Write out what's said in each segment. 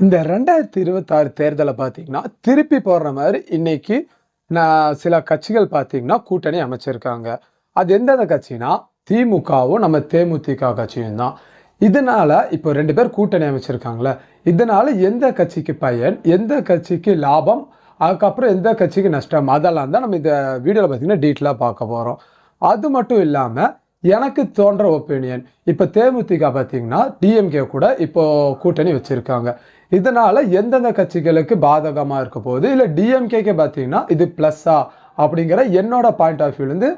இந்த ரெண்டாயிரத்தி இருபத்தாறு தேர்தலை பார்த்தீங்கன்னா திருப்பி போடுற மாதிரி இன்னைக்கு நான் சில கட்சிகள் பார்த்தீங்கன்னா கூட்டணி அமைச்சிருக்காங்க. அது எந்தெந்த கட்சினா திமுகவும் நம்ம தேமுதிக கட்சியும் தான். இதனால இப்போ ரெண்டு பேர் கூட்டணி அமைச்சிருக்காங்களே இதனால எந்த கட்சிக்கு பயன் எந்த கட்சிக்கு லாபம் அதுக்கப்புறம் எந்த கட்சிக்கு நஷ்டம் அதெல்லாம் தான் நம்ம இந்த வீடியோவில் பார்த்தீங்கன்னா டீட்டெயிலாக பார்க்க போகிறோம் அது மட்டும் இல்லாமல் எனக்கு தோன்ற ஒப்பீனியன் இப்போ தேமுதிக பார்த்தீங்கன்னா டிஎம்கே கூட இப்போ கூட்டணி வச்சுருக்காங்க. இதனால் எந்தெந்த கட்சிகளுக்கு பாதகமாக இருக்க போகுது? இல்லை டிஎம்கேக்கு பார்த்தீங்கன்னா இது ப்ளஸ்ஸா அப்படிங்கிற என்னோட பாயிண்ட் ஆஃப் வியூலேருந்து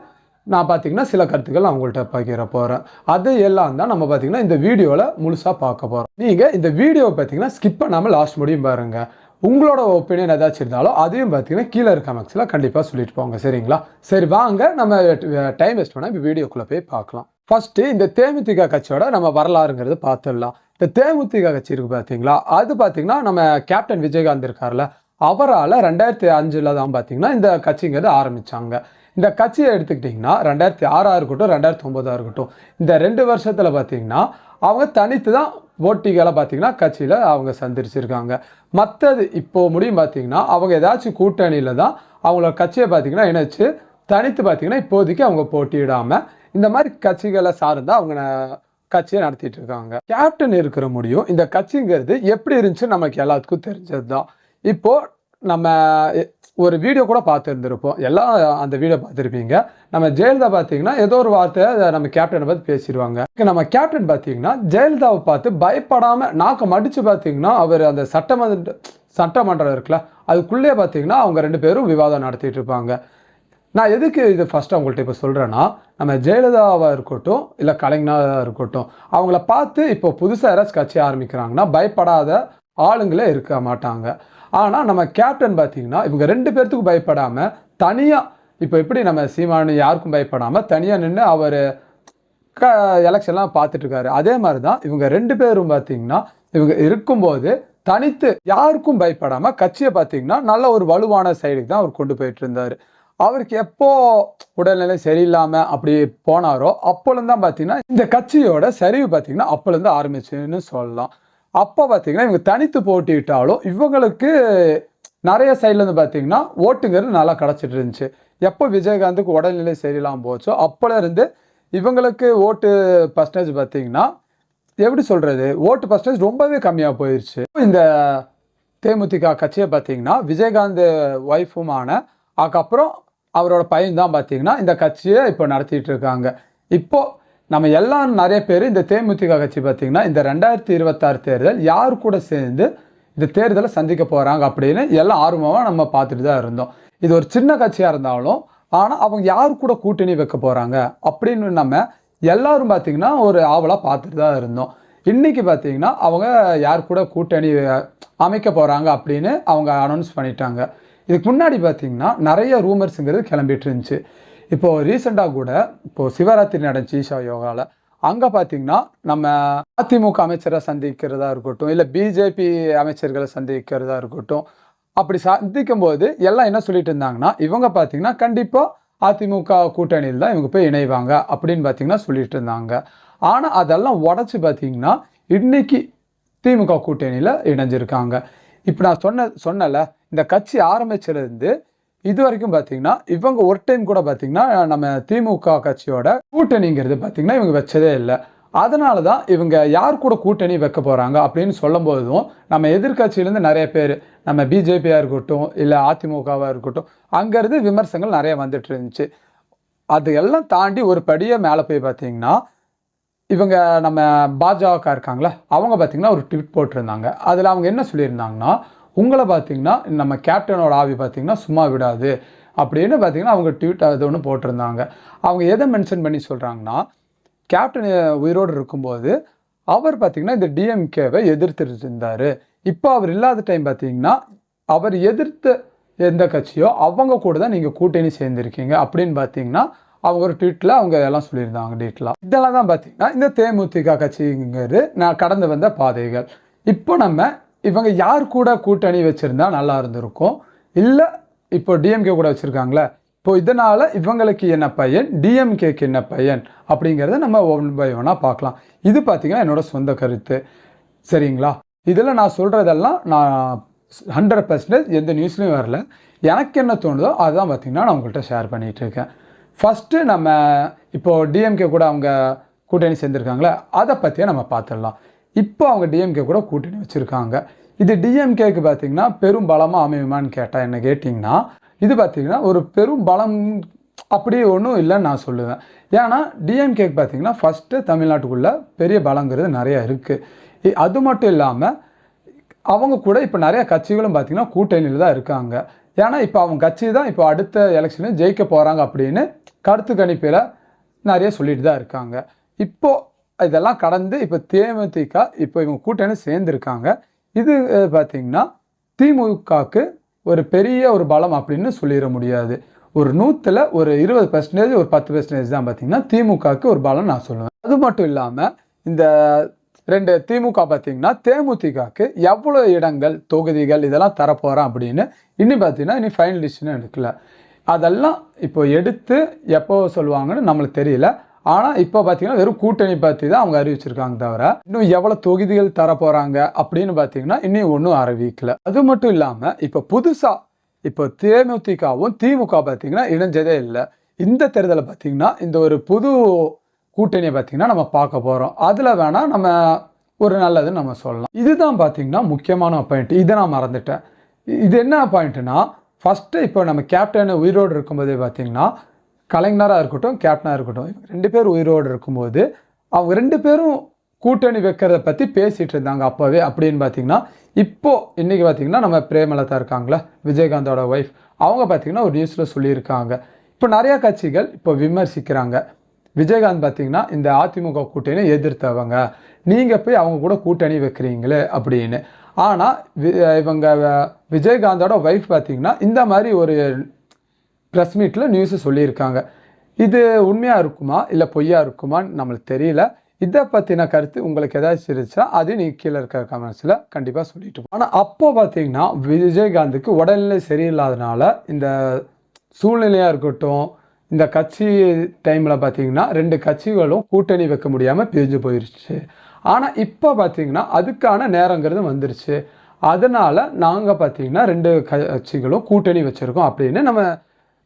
நான் பார்த்தீங்கன்னா சில கருத்துக்கள் நான் உங்கள்கிட்ட பகிர போகிறேன் அது எல்லாம் தான் நம்ம பார்த்தீங்கன்னா இந்த வீடியோவில் முழுசாக பார்க்க போகிறோம் நீங்கள் இந்த வீடியோவை பார்த்தீங்கன்னா ஸ்கிப் பண்ணாமல் லாஸ்ட் முடியும் பாருங்கள் உங்களோட ஒப்பீனியன் ஏதாச்சும் இருந்தாலும் அதையும் பார்த்தீங்கன்னா கீழே இருக்க மேக்ஸில் கண்டிப்பாக சொல்லிட்டு போங்க. சரிங்களா? சரி வாங்க. நம்ம டைம் வேஸ்ட் பண்ணால் இப்போ வீடியோக்குள்ளே போய் பார்க்கலாம். ஃபஸ்ட்டு இந்த தேமுதிக கட்சியோட நம்ம வரலாறுங்கிறது பார்த்துடலாம். இந்த தேமுதிக கட்சி இருக்குது பார்த்தீங்களா? அது பார்த்தீங்கன்னா நம்ம கேப்டன் விஜயகாந்த் இருக்கார்ல அவரால் ரெண்டாயிரத்தி அஞ்சில் தான் பார்த்தீங்கன்னா இந்த கட்சிங்கிறது ஆரம்பித்தாங்க இந்த கட்சியை எடுத்துக்கிட்டிங்கன்னா ரெண்டாயிரத்தி ஆறாக இருக்கட்டும் ரெண்டாயிரத்தி ஒம்போதாக இருக்கட்டும் இந்த ரெண்டு வருஷத்தில் பார்த்தீங்கன்னா அவங்க தனித்து தான் போட்டிகளை பார்த்தீங்கன்னா கட்சியில் அவங்க சந்திரிச்சிருக்காங்க மற்றது இப்போது முடியும் பார்த்தீங்கன்னா அவங்க ஏதாச்சும் கூட்டணியில் தான் அவங்களோட கட்சியை பார்த்தீங்கன்னா இணைச்சு தனித்து பார்த்தீங்கன்னா இப்போதைக்கு அவங்க போட்டியிடாமல் இந்த மாதிரி கட்சிகளை சார்ந்து அவங்க கட்சியை நடத்திட்டு இருக்காங்க கேப்டன் இருக்கிற முடியும். இந்த கட்சிங்கிறது எப்படி இருந்துச்சு நமக்கு எல்லாத்துக்கும் தெரிஞ்சது தான் இப்போ நம்ம ஒரு வீடியோ கூட பார்த்துருந்துருப்போம். எல்லாம் அந்த வீடியோ பார்த்துருப்பீங்க. நம்ம ஜெயலலிதா பார்த்தீங்கன்னா ஏதோ ஒரு வார்த்தை அதை நம்ம கேப்டனை பற்றி பேசிடுவாங்க. நம்ம கேப்டன் பார்த்தீங்கன்னா ஜெயலலிதாவை பார்த்து பயப்படாமல் நாக்க மடித்து பார்த்தீங்கன்னா அவர் அந்த சட்டமன்ற சட்டமன்றம் இருக்குல்ல அதுக்குள்ளேயே பார்த்தீங்கன்னா அவங்க ரெண்டு பேரும் விவாதம் நடத்திட்டு இருப்பாங்க. நான் எதுக்கு இது ஃபஸ்ட்டு அவங்கள்ட்ட இப்போ சொல்கிறேன்னா நம்ம ஜெயலலிதாவாக இருக்கட்டும் இல்லை கலைஞராக இருக்கட்டும் அவங்கள பார்த்து இப்போ புதுசாக யாராச்சும் கட்சி ஆரம்பிக்கிறாங்கன்னா பயப்படாத ஆளுங்களே இருக்க மாட்டாங்க. ஆனால் நம்ம கேப்டன் பார்த்தீங்கன்னா இவங்க ரெண்டு பேர்த்துக்கும் பயப்படாமல் தனியாக இப்போ எப்படி நம்ம சீமானு யாருக்கும் பயப்படாமல் தனியாக நின்று அவர் க எலெக்ஷன்லாம் பார்த்துட்ருக்காரு அதே மாதிரி தான் இவங்க ரெண்டு பேரும் பார்த்தீங்கன்னா இவங்க இருக்கும்போது தனித்து யாருக்கும் பயப்படாமல் கட்சியை பார்த்தீங்கன்னா நல்ல ஒரு வலுவான சைடுக்கு தான் அவர் கொண்டு போயிட்டு இருந்தார். அவருக்கு எப்போ உடல்நிலை சரியில்லாமல் அப்படி போனாரோ அப்போலேருந்து தான் பார்த்தீங்கன்னா இந்த கட்சியோட சரிவு பார்த்தீங்கன்னா அப்போலேருந்து ஆரம்பிச்சுன்னு சொல்லலாம். அப்போ பார்த்தீங்கன்னா இவங்க தனித்து போட்டியிட்டாலும் இவங்களுக்கு நிறைய சைட்லேருந்து பார்த்தீங்கன்னா ஓட்டுங்கிறது நல்லா கிடச்சிட்டு இருந்துச்சு. எப்போ விஜயகாந்துக்கு உடல்நிலை சரியில்லாமல் போச்சோ அப்போலேருந்து இவங்களுக்கு ஓட்டு பர்சன்டேஜ் பார்த்தீங்கன்னா எப்படி சொல்கிறது ஓட்டு பர்சன்டேஜ் ரொம்பவே கம்மியாக போயிடுச்சு இந்த தேமுதிக கட்சியை பார்த்தீங்கன்னா விஜயகாந்த் ஒய்ஃபுமான அதுக்கப்புறம் அவரோட பையன் தான் பார்த்தீங்கன்னா இந்த கட்சியை இப்போ நடத்திட்டு இருக்காங்க. இப்போது நம்ம எல்லாம் நிறைய பேர் இந்த தேமுதிக கட்சி பார்த்தீங்கன்னா இந்த ரெண்டாயிரத்தி இருபத்தாறு தேர்தல் யார் கூட சேர்ந்து இந்த தேர்தலை சந்திக்க போகிறாங்க அப்படின்னு எல்லாம் ஆர்வமாக நம்ம பார்த்துட்டு தான் இருந்தோம். இது ஒரு சின்ன கட்சியாக இருந்தாலும் ஆனால் அவங்க யார் கூட கூட்டணி வைக்க போகிறாங்க அப்படின்னு நம்ம எல்லாரும் பார்த்தீங்கன்னா ஒரு ஆவலாக பார்த்துட்டு தான் இருந்தோம். இன்னைக்கு பார்த்தீங்கன்னா அவங்க யார் கூட கூட்டணி அமைக்க போகிறாங்க அப்படின்னு அவங்க அனௌன்ஸ் பண்ணிட்டாங்க. இதுக்கு முன்னாடி பார்த்தீங்கன்னா நிறைய ரூமர்ஸுங்கிறது கிளம்பிட்டு இருந்துச்சு. இப்போது ரீசெண்டாக கூட இப்போது சிவராத்திரி நடந்துச்சு ஈஷா யோகாவில் அங்கே பார்த்தீங்கன்னா நம்ம அதிமுக அமைச்சரை சந்திக்கிறதா இருக்கட்டும் இல்லை பிஜேபி அமைச்சர்களை சந்திக்கிறதா இருக்கட்டும் அப்படி சந்திக்கும் போது எல்லாம் என்ன சொல்லிட்டு இருந்தாங்கன்னா இவங்க பார்த்தீங்கன்னா கண்டிப்பாக அதிமுக கூட்டணியில் தான் இவங்க போய் இணைவாங்க அப்படின்னு பார்த்தீங்கன்னா சொல்லிட்டு இருந்தாங்க. ஆனால் அதெல்லாம் உடச்சி பார்த்தீங்கன்னா இன்னைக்கு திமுக கூட்டணியில் இணைஞ்சிருக்காங்க. இப்போ நான் சொன்ன சொன்னல இந்த கட்சி ஆரம்பிச்சிருந்து இது வரைக்கும் பார்த்தீங்கன்னா இவங்க ஒரு டைம் கூட பார்த்தீங்கன்னா நம்ம திமுக கட்சியோட கூட்டணிங்கிறது பார்த்தீங்கன்னா இவங்க வச்சதே இல்லை. அதனால தான் இவங்க யார் கூட கூட்டணி வைக்க போகிறாங்க அப்படின்னு சொல்லும் போதும் நம்ம எதிர்கட்சியிலேருந்து நிறைய பேர் நம்ம பிஜேபியாக இருக்கட்டும் இல்லை அதிமுகவாக இருக்கட்டும் அங்கேருந்து விமர்சனங்கள் நிறைய வந்துட்டு இருந்துச்சு. அது எல்லாம் தாண்டி ஒரு படியை மேலே போய் பார்த்தீங்கன்னா இவங்க நம்ம பாஜக இருக்காங்களா அவங்க பார்த்தீங்கன்னா ஒரு ட்விட் போட்டிருந்தாங்க. அதில் அவங்க என்ன சொல்லியிருந்தாங்கன்னா உங்களை பார்த்தீங்கன்னா நம்ம கேப்டனோட ஆவி பார்த்தீங்கன்னா சும்மா விடாது. அப்படின்னு பார்த்தீங்கன்னா அவங்க ட்வீட் அது ஒன்று போட்டிருந்தாங்க. அவங்க எதை மென்ஷன் பண்ணி சொல்கிறாங்கன்னா கேப்டன் உயிரோடு இருக்கும்போது அவர் பார்த்திங்கன்னா இந்த டிஎம்கேவை எதிர்த்துட்டு இருந்தார் இப்போ அவர் இல்லாத டைம் பார்த்தீங்கன்னா அவர் எதிர்த்த எந்த கட்சியோ அவங்க கூட தான் நீங்கள் கூட்டணி சேர்ந்துருக்கீங்க அப்படின்னு பார்த்தீங்கன்னா அவங்க ஒரு ட்வீட்டில் அவங்க எல்லாம் சொல்லியிருந்தாங்க டீட்டெயிலாக இதெல்லாம் தான் பார்த்தீங்கன்னா இந்த தேமுதிக கட்சிங்கிறது நான் கடந்து வந்த பாதைகள். இப்போ நம்ம இவங்க யார் கூட கூட்டணி வச்சுருந்தா நல்லா இருந்திருக்கும்? இல்லை இப்போ டிஎம்கே கூட வச்சுருக்காங்களே இப்போ இதனால் இவங்களுக்கு என்ன பையன்? டிஎம்கேக்கு என்ன பையன்? அப்படிங்கிறத நம்ம ஒன் பை ஒன்னாக பார்க்கலாம். இது பார்த்தீங்கன்னா என்னோடய சொந்த கருத்து. சரிங்களா? இதில் நான் சொல்கிறதெல்லாம் நான் ஹண்ட்ரட் பர்சன்டேஜ் எந்த நியூஸ்லையும் வரல. எனக்கு என்ன தோணுதோ அதுதான் பார்த்தீங்கன்னா நான் உங்கள்கிட்ட ஷேர் பண்ணிகிட்டு இருக்கேன். ஃபஸ்ட்டு நம்ம இப்போது டிஎம்கே கூட அவங்க கூட்டணி சேர்ந்துருக்காங்களே அதை பற்றியே நம்ம பார்த்துடலாம் இப்போ அவங்க டிஎம்கே கூட கூட்டணி வச்சுருக்காங்க. இது டிஎம்கேக்கு பார்த்தீங்கன்னா பெரும் பலமாக அமையுமான்னு கேட்டால் என்ன கேட்டிங்கன்னா இது பார்த்தீங்கன்னா ஒரு பெரும் பலம் அப்படி ஒன்றும் இல்லைன்னு நான் சொல்லுவேன். ஏன்னா டிஎம்கேக்கு பார்த்தீங்கன்னா ஃபஸ்ட்டு தமிழ்நாட்டுக்குள்ளே பெரிய பலங்கிறது நிறைய இருக்குது அது மட்டும் இல்லாமல் அவங்க கூட இப்போ நிறையா கட்சிகளும் பார்த்தீங்கன்னா கூட்டணியில் தான் இருக்காங்க. ஏன்னா இப்போ அவங்க கட்சி தான் இப்போ அடுத்த எலெக்ஷனில் ஜெயிக்க போகிறாங்க அப்படின்னு கருத்து கணிப்பில் நிறைய சொல்லிட்டு தான் இருக்காங்க. இப்போது இதெல்லாம் கடந்து இப்போ தேமுதிக இப்போ இவங்க கூட்டணி சேர்ந்துருக்காங்க. இது பார்த்திங்கன்னா பார்த்தீங்கன்னா திமுகவுக்கு ஒரு பெரிய ஒரு பலம் அப்படின்னு சொல்லிட முடியாது. ஒரு நூற்றில் ஒரு இருபது பர்சன்டேஜ் ஒரு பத்து பர்சன்டேஜ் தான் பார்த்தீங்கன்னா திமுகவுக்கு ஒரு பலம் நான் சொல்லுவேன். அது மட்டும் இல்லாமல் இந்த ரெண்டு திமுக பார்த்தீங்கன்னா தேமுதிகக்கு எவ்வளோ இடங்கள் தொகுதிகள் இதெல்லாம் தரப்போகிறோம் அப்படின்னு இன்னும் பார்த்தீங்கன்னா இனி ஃபைனல் டிசிஷன் எடுக்கல. அதெல்லாம் இப்போ எடுத்து எப்போ சொல்லுவாங்கன்னு நம்மளுக்கு தெரியல. ஆனால் இப்போ பார்த்தீங்கன்னா வெறும் கூட்டணி பற்றி தான் அவங்க அறிவிச்சிருக்காங்க தவிர இன்னும் எவ்வளோ தொகுதிகள் தரப்போகிறாங்க அப்படின்னு பார்த்தீங்கன்னா இன்னும் ஒன்றும் அறிவிக்கல. அது மட்டும் இல்லாமல் இப்போ புதுசாக இப்போ தேமுதிகவும் திமுக பார்த்தீங்கன்னா இணைஞ்சதே இல்லை. இந்த தேர்தலை பார்த்தீங்கன்னா இந்த ஒரு புது கூட்டணியை பார்த்தீங்கன்னா நம்ம பார்க்க போகிறோம் அதில் வேணால் நம்ம ஒரு நல்லதுன்னு நம்ம சொல்லலாம். இதுதான் பார்த்தீங்கன்னா முக்கியமான பாயிண்ட் இதை நான் மறந்துட்டேன். இது என்ன பாயிண்ட்னா ஃபஸ்ட்டு இப்போ நம்ம கேப்டன் உயிரோடு இருக்கும்போதே பார்த்தீங்கன்னா கலைஞராக இருக்கட்டும் கேப்டனாக இருக்கட்டும் ரெண்டு பேர் உயிரோடு இருக்கும்போது அவங்க ரெண்டு பேரும் கூட்டணி வைக்கிறத பற்றி பேசிகிட்டு இருந்தாங்க அப்போவே. அப்படின்னு பார்த்தீங்கன்னா இப்போது இன்றைக்கி பார்த்திங்கன்னா நம்ம பிரேமலதா இருக்காங்களா விஜயகாந்தோட ஒய்ஃப் அவங்க பார்த்தீங்கன்னா ஒரு நியூஸில் சொல்லியிருக்காங்க. இப்போ நிறையா கட்சிகள் இப்போ விமர்சிக்கிறாங்க. விஜயகாந்த் பார்த்தீங்கன்னா இந்த அதிமுக கூட்டணியை எதிர்த்தவங்க. நீங்கள் போய் அவங்க கூட கூட்டணி வைக்கிறீங்களே அப்படின்னு. ஆனால் இவங்க விஜயகாந்தோட ஒய்ஃப் பார்த்தீங்கன்னா இந்த மாதிரி ஒரு ப்ரெஸ் மீட்டில் நியூஸை சொல்லியிருக்காங்க. இது உண்மையாக இருக்குமா? இல்லை பொய்யா இருக்குமான்னு நம்மளுக்கு தெரியல. இதை பற்றின கருத்து உங்களுக்கு ஏதாச்சும் இருந்துச்சா அதையும் நீங்கள் கீழே இருக்கிற கமெண்ட்ஸில் கண்டிப்பாக சொல்லிட்டு ஆனால் அப்போ பார்த்தீங்கன்னா விஜயகாந்துக்கு உடல்நிலை சரியில்லாதனால இந்த சூழ்நிலையாக இருக்கட்டும் இந்த கட்சி டைமில் பார்த்தீங்கன்னா ரெண்டு கட்சிகளும் கூட்டணி வைக்க முடியாமல் பிரிஞ்சு போயிடுச்சு ஆனால் இப்போ பார்த்தீங்கன்னா அதுக்கான நேரங்கிறது வந்துருச்சு. அதனால் நாங்கள் பார்த்தீங்கன்னா ரெண்டு கட்சிகளும் கூட்டணி வச்சுருக்கோம் அப்படின்னு நம்ம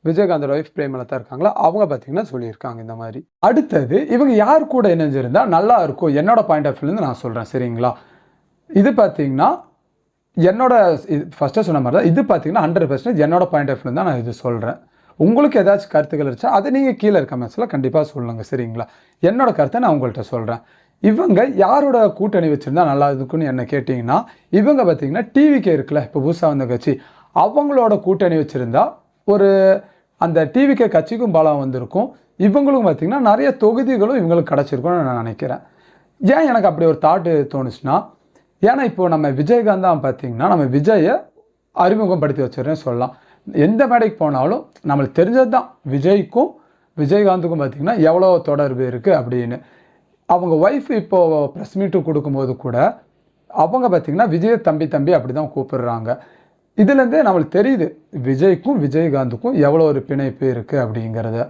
விஜயகாந்தோட ஒய்ஃப் பிரேமலதா இருக்காங்களா அவங்க பார்த்தீங்கன்னா சொல்லியிருக்காங்க இந்த மாதிரி. அடுத்தது இவங்க யார் கூட இணைஞ்சிருந்தா நல்லா இருக்கும். என்னோட பாயிண்ட் ஆஃப் வியூலேருந்து நான் சொல்கிறேன் சரிங்களா? இது பார்த்தீங்கன்னா என்னோட ஃபஸ்ட்டு சொன்ன மாதிரி தான் இது பார்த்தீங்கன்னா ஹண்ட்ரட் பர்சன்டேஜ் என்னோட பாயிண்ட் ஆஃப் வியூ தான் நான் இது சொல்கிறேன் உங்களுக்கு ஏதாச்சும் கருத்துக்கள் இருந்துச்சா அதை நீங்கள் கீழே இருக்க மேட்ச்சில் கண்டிப்பாக சொல்லுங்கள் சரிங்களா? என்னோட கருத்தை நான் உங்கள்கிட்ட சொல்கிறேன் இவங்க யாரோட கூட்டணி வச்சுருந்தா நல்லா இருக்குன்னு என்ன கேட்டிங்கன்னா இவங்க பார்த்தீங்கன்னா டிவிக்கே இருக்குல்ல இப்போ புதுசாக வந்த கட்சி. அவங்களோட கூட்டணி வச்சுருந்தா ஒரு அந்த டிவிக்கே கட்சிக்கும் பலம் வந்திருக்கும். இவங்களும் பார்த்தீங்கன்னா நிறைய தொகுதிகளும் இவங்களுக்கு கிடச்சிருக்கும்னு நான் நினைக்கிறேன். ஏன் எனக்கு அப்படி ஒரு தாட்டு தோணுச்சுன்னா ஏன்னா இப்போது நம்ம விஜயகாந்த் தான் பார்த்தீங்கன்னா நம்ம விஜயை அறிமுகப்படுத்தி வச்சுருன்னு சொல்லலாம். எந்த மேடைக்கு போனாலும் நம்மளுக்கு தெரிஞ்சது தான் விஜய்க்கும் விஜயகாந்துக்கும் பார்த்திங்கன்னா எவ்வளோ தொடர்பு இருக்குது அப்படின்னு. அவங்க ஒய்ஃப் இப்போது ப்ரெஸ் மீட்டு கொடுக்கும்போது கூட அவங்க பார்த்திங்கன்னா விஜய தம்பி தம்பி அப்படி தான் கூப்பிடுறாங்க இதுலேருந்தே நம்மளுக்கு தெரியுது விஜய்க்கும் விஜயகாந்துக்கும் எவ்வளோ ஒரு பிணைப்பு இருக்குது அப்படிங்கிறத.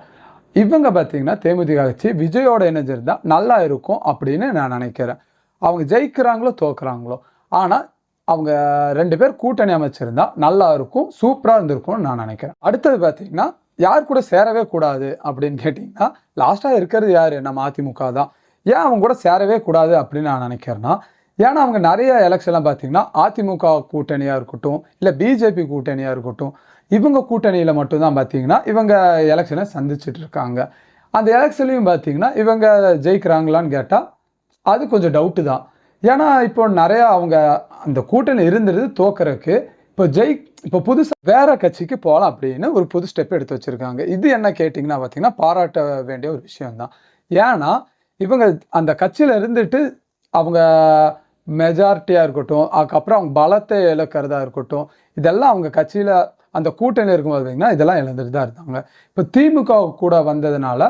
இவங்க பார்த்தீங்கன்னா தேமுதிக கட்சி விஜயோட இணைஞ்சிருந்தா நல்லா இருக்கும் அப்படின்னு நான் நினைக்கிறேன். அவங்க ஜெயிக்கிறாங்களோ தோக்குறாங்களோ. ஆனால் அவங்க ரெண்டு பேர் கூட்டணி அமைச்சிருந்தா நல்லா இருக்கும் சூப்பராக இருந்திருக்கும்னு நான் நினைக்கிறேன். அடுத்தது பார்த்தீங்கன்னா யார் கூட சேரவே கூடாது அப்படின்னு கேட்டிங்கன்னா லாஸ்ட்டாக இருக்கிறது யார்? நம்ம அதிமுக தான். ஏன் அவங்க கூட சேரவே கூடாது அப்படின்னு நான் நினைக்கிறேன்னா ஏன்னா அவங்க நிறைய எலெக்ஷன்லாம் பார்த்தீங்கன்னா அதிமுக கூட்டணியாக இருக்கட்டும் இல்லை பிஜேபி கூட்டணியாக இருக்கட்டும் இவங்க கூட்டணியில் மட்டும்தான் பார்த்தீங்கன்னா இவங்க எலெக்ஷனை சந்திச்சுட்டு இருக்காங்க. அந்த எலெக்ஷன்லையும் பார்த்தீங்கன்னா இவங்க ஜெயிக்கிறாங்களான்னு கேட்டால் அது கொஞ்சம் டவுட்டு தான். ஏன்னா இப்போ நிறையா அவங்க அந்த கூட்டணி இருந்தது தோக்கறதுக்கு. இப்போ ஜெய் இப்போ புதுசாக வேற கட்சிக்கு போகலாம் அப்படின்னு ஒரு புது ஸ்டெப் எடுத்து வச்சுருக்காங்க. இது என்ன கேட்டிங்கன்னா பார்த்தீங்கன்னா பாராட்ட வேண்டிய ஒரு விஷயம்தான். ஏன்னா இவங்க அந்த கட்சியில் இருந்துட்டு அவங்க மெஜாரிட்டியாக இருக்கட்டும் அதுக்கப்புறம் அவங்க பலத்தை இழக்கிறதா இருக்கட்டும் இதெல்லாம் அவங்க கட்சியில் அந்த கூட்டணியில் இருக்கும்போது பார்த்தீங்கன்னா இதெல்லாம் இழந்துட்டு தான் இருந்தாங்க இப்போ திமுக கூட வந்ததுனால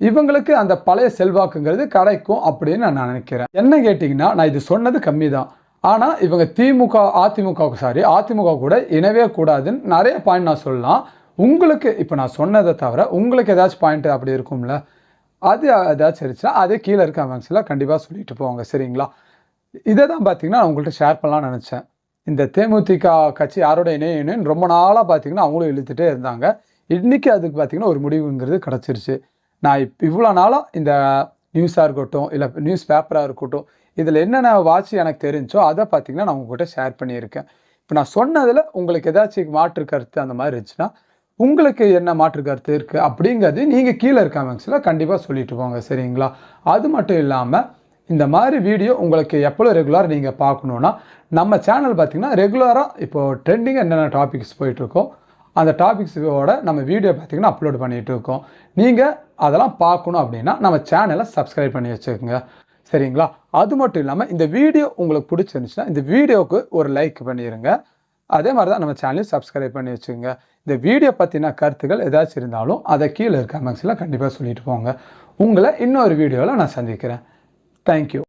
இவங்களுக்கு அந்த பழைய செல்வாக்குங்கிறது கிடைக்கும் அப்படின்னு நான் நினைக்கிறேன். என்ன கேட்டிங்கன்னா நான் இது சொன்னது கம்மி தான் ஆனால் இவங்க திமுக அதிமுக சாரி அதிமுக கூட இணைவே கூடாதுன்னு நிறைய பாயிண்ட் நான் சொல்லலாம். உங்களுக்கு இப்போ நான் சொன்னதை தவிர உங்களுக்கு ஏதாச்சும் பாயிண்ட் அப்படி இருக்கும்ல? அது ஏதாச்சும் இருந்துச்சுன்னா அதே கீழே இருக்க கமெண்ட்ஸில் கண்டிப்பாக சொல்லிட்டு போவாங்க சரிங்களா? இதை தான் பார்த்தீங்கன்னா நான் உங்கள்கிட்ட ஷேர் பண்ணலாம்னு நினச்சேன். இந்த தேமுதிக கட்சி யாரோட இணைய ரொம்ப நாளாக பார்த்தீங்கன்னா அவங்களும் இழுத்துட்டே இருந்தாங்க. இன்றைக்கி அதுக்கு பார்த்தீங்கன்னா ஒரு முடிவுங்கிறது கிடச்சிருச்சு. நான் இப்போ இவ்வளோ நாளாக இந்த நியூஸாக இருக்கட்டும் இல்லை நியூஸ் பேப்பராக இருக்கட்டும் இதில் என்னென்ன வாட்ச் எனக்கு தெரிஞ்சோ அதை பார்த்தீங்கன்னா நான் உங்கள்கிட்ட ஷேர் பண்ணியிருக்கேன். இப்போ நான் சொன்னதில் உங்களுக்கு ஏதாச்சும் மாற்று கருத்து அந்த மாதிரி இருந்துச்சுன்னா உங்களுக்கு என்ன மாற்று கருத்து இருக்குது அப்படிங்கிறது நீங்கள் கீழே இருக்க கமெண்ட்ஸில் கண்டிப்பாக சொல்லிட்டு போங்க சரிங்களா? அது மட்டும் இல்லாமல் இந்த மாதிரி வீடியோ உங்களுக்கு எப்போ ரெகுலராக நீங்கள் பார்க்கணுன்னா நம்ம சேனல் பார்த்தீங்கன்னா ரெகுலராக இப்போது ட்ரெண்டிங்காக என்னென்ன டாபிக்ஸ் போயிட்டுருக்கோம் அந்த டாபிக்ஸோட நம்ம வீடியோ பார்த்தீங்கன்னா அப்லோட் பண்ணிகிட்டு இருக்கோம் நீங்கள் அதெல்லாம் பார்க்கணும் அப்படின்னா நம்ம சேனலை சப்ஸ்கிரைப் பண்ணி வச்சுக்கோங்க. சரிங்களா? அது மட்டும் இல்லாமல் இந்த வீடியோ உங்களுக்கு பிடிச்சிருந்துச்சுன்னா இந்த வீடியோவுக்கு ஒரு லைக் பண்ணிடுங்க அதே மாதிரி தான் நம்ம சேனலையும் சப்ஸ்கிரைப் பண்ணி வச்சுக்கோங்க. இந்த வீடியோ பற்றின கருத்துக்கள் ஏதாச்சும் இருந்தாலும் அதை கீழே இருக்க மேக்ஸில் கண்டிப்பாக சொல்லிட்டு போங்க. உங்களை இன்னொரு வீடியோவில் நான் சந்திக்கிறேன். தேங்க்யூ